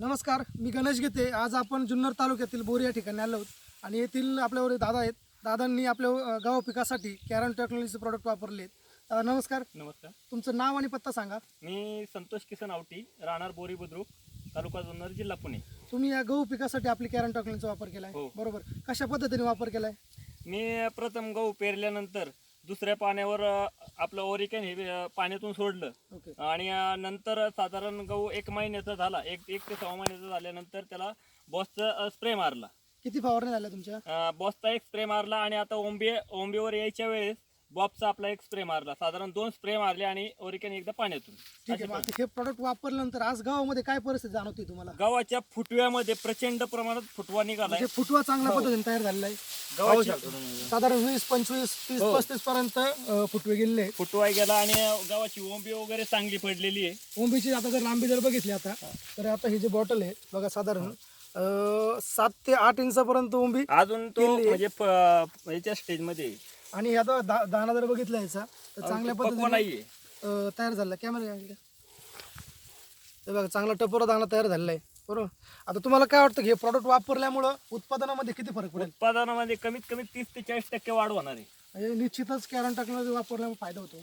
नमस्कार मी गणेश घेते. आज आपण जुन्नर तालुक्यातील बोरी या ठिकाणी आलो आहोत. आणि येथील आपल्यावर दादा आहेत. दादांनी आपल्या गहू पिकासाठी कॅरन टेक्नॉलॉजीचे प्रोडक्ट वापरले आहेत दादा नमस्कार. नमस्कार. तुमचं नाव आणि पत्ता सांगा. मी संतोष किसन आवटी राहणार बोरी बुद्रुक तालुका जुन्नर जिल्हा पुणे. तुम्ही या गहू पिकासाठी आपली कॅरन टेक्नॉलॉजीचा वापर केला आहे हो. बरोबर. कशा पद्धतीने वापर केला आहे मी प्रथम गहू पेरल्यानंतर दुसऱ्या पाण्यावर अ, आपलं ओरिकॅन हे अ, पाण्यातून सोडलं. ओके. आणि अ, नंतर साधारण गहू एक महिन्याचा झाला. एक एक ते सहा महिन्याचा झाल्यानंतर त्याला बॉसचा स्प्रे मारला. किती फवारणी झाल्या तुमच्या? अ, बॉसचा एक स्प्रे मारला आणि आता ओंबे ओंबेवर यायच्या वेळेस बॉबचा आपला एक स्प्रे मारला. साधारण दोन स्प्रे मारले आणि ओरिकॅन एकदा पाण्यातून. ठीक आहे मग आता हे प्रोडक्ट वापरल्यानंतर आज गावामध्ये काय परिस्थिती जाणवते तुम्हाला? गव्हाच्या फुटव्यामध्ये प्रचंड प्रमाणात फुटवा निघालाय. म्हणजे फुटवा चांगल्या हो. पद्धतीने तयार झालेला आहे. गव्हाची साधारण वीस पंचवीस तीस हो. पस्तीस पर्यंत अ, फुटवे गेलेले आहेत. फुटवाय गेला आणि गव्हाची ओंबी वगैरे चांगली पडलेली आहे. ओंबीची आता जर लांबी जर बघितली आता तर आता ही जी बॉटल आहे बघा साधारण अं, सात ते आठ इंचापर्यंत ओंबी अजून तो. म्हणजे प- याच्या स्टेजमध्ये आहे. आणि आता दा- दाणा जर बघितला याचा तर चांगल्या पक्वा पद्धतीने नाहीये. अं, तयार झाला. कॅमेरा हे बघा चांगला टपोरा दाणा तयार झालेला आहे. बरोबर? आता तुम्हाला काय वाटतं की हे प्रॉडक्ट वापरल्यामुळं उत्पादनामध्ये किती फरक पडेल? उत्पादनामध्ये कमीत कमी तीस ते चाळीस टक्के वाढ होणार आहे. म्हणजे निश्चितच कॅरन टेक्नॉलॉजी वापरल्यामुळे फायदा होतो.